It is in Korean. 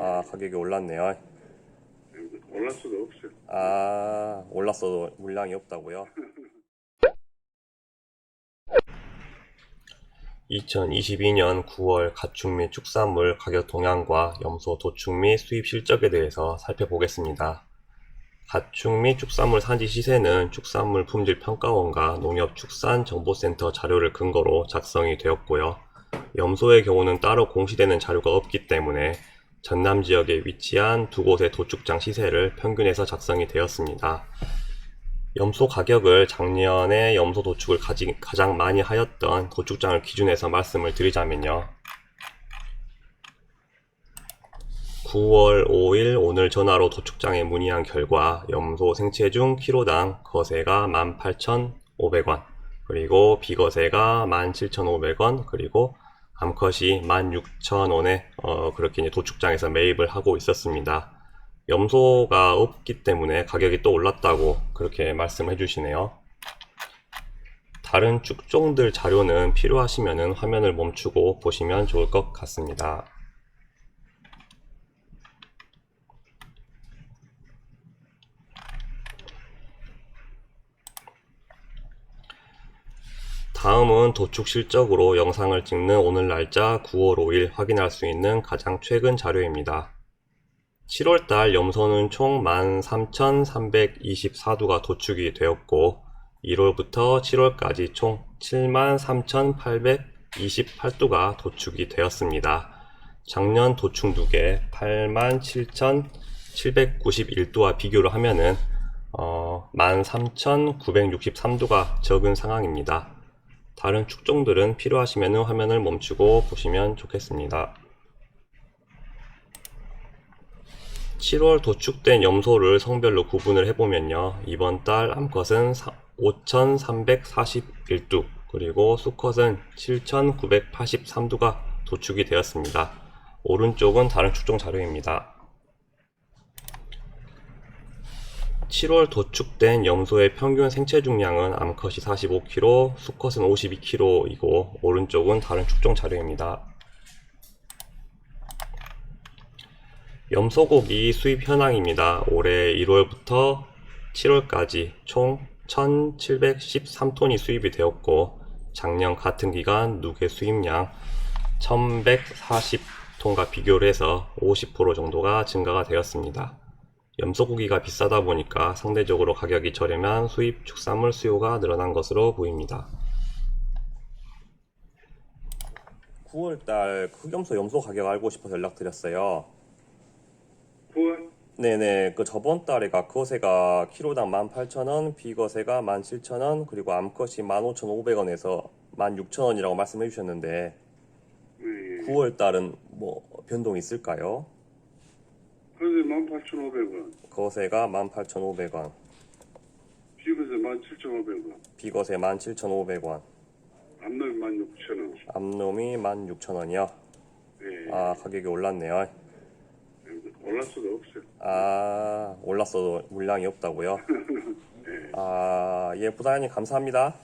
아, 가격이 올랐네요. 올랄 수도 없어요. 아, 올랐어도 물량이 없다고요? 2022년 9월 가축 및 축산물 가격 동향과 염소 도축 및 수입 실적에 대해서 살펴보겠습니다. 가축 및 축산물 산지 시세는 축산물 품질 평가원과 농협축산정보센터 자료를 근거로 작성이 되었고요. 염소의 경우는 따로 공시되는 자료가 없기 때문에 전남 지역에 위치한 두 곳의 도축장 시세를 평균해서 작성이 되었습니다. 염소 가격을 작년에 염소 도축을 가지- 가장 많이 하였던 도축장을 기준해서 말씀을 드리자면요. 9월 5일 오늘 전화로 도축장에 문의한 결과 염소 생체 중 키로당 거세가 18,500원, 그리고 비거세가 17,500원, 그리고 암컷이 16,000원에 어, 그렇게 이제 도축장에서 매입을 하고 있었습니다. 염소가 없기 때문에 가격이 또 올랐다고 그렇게 말씀해 주시네요. 다른 축종들 자료는 필요하시면 화면을 멈추고 보시면 좋을 것 같습니다. 다음은 도축 실적으로 영상을 찍는 오늘 날짜 9월 5일 확인할 수 있는 가장 최근 자료입니다. 7월달 염소는 총 13,324두가 도축이 되었고 1월부터 7월까지 총 73,828두가 도축이 되었습니다. 작년 도축 누계 87,791두와 비교를 하면은 어, 13,963두가 적은 상황입니다. 다른 축종들은 필요하시면 화면을 멈추고 보시면 좋겠습니다. 7월 도축된 염소를 성별로 구분을 해보면요. 이번 달 암컷은 5,341두, 그리고 수컷은 7,983두가 도축이 되었습니다. 오른쪽은 다른 축종 자료입니다. 7월 도축된 염소의 평균 생체 중량은 암컷이 45kg, 수컷은 52kg이고 오른쪽은 다른 축종 자료입니다. 염소고기 수입 현황입니다. 올해 1월부터 7월까지 총 1,713톤이 수입이 되었고 작년 같은 기간 누계 수입량 1,140톤과 비교를 해서 50% 정도가 증가가 되었습니다. 염소고기가 비싸다 보니까 상대적으로 가격이 저렴한 수입 축산물 수요가 늘어난 것으로 보입니다. 9월달 흑염소 염소 가격 알고 싶어서 연락드렸어요. 9월? 네네, 그 저번 달에가 거세가 키로당 18,000원, 비거세가 17,000원, 그리고 암컷이 15,500원에서 16,000원이라고 말씀해 주셨는데 네. 9월 달은 뭐 변동 있을까요? 그래서 18,500원. 거세가 18,500원, 비그에서 17,500원. 비거세 17,500원, 암놈 16,000원. 암놈이 16,000원이요. 네. 아, 가격이 올랐네요. 올랄 수도 없어요. 아, 올랐어도 물량이 없다고요? 아, 예, 부사장님 감사합니다.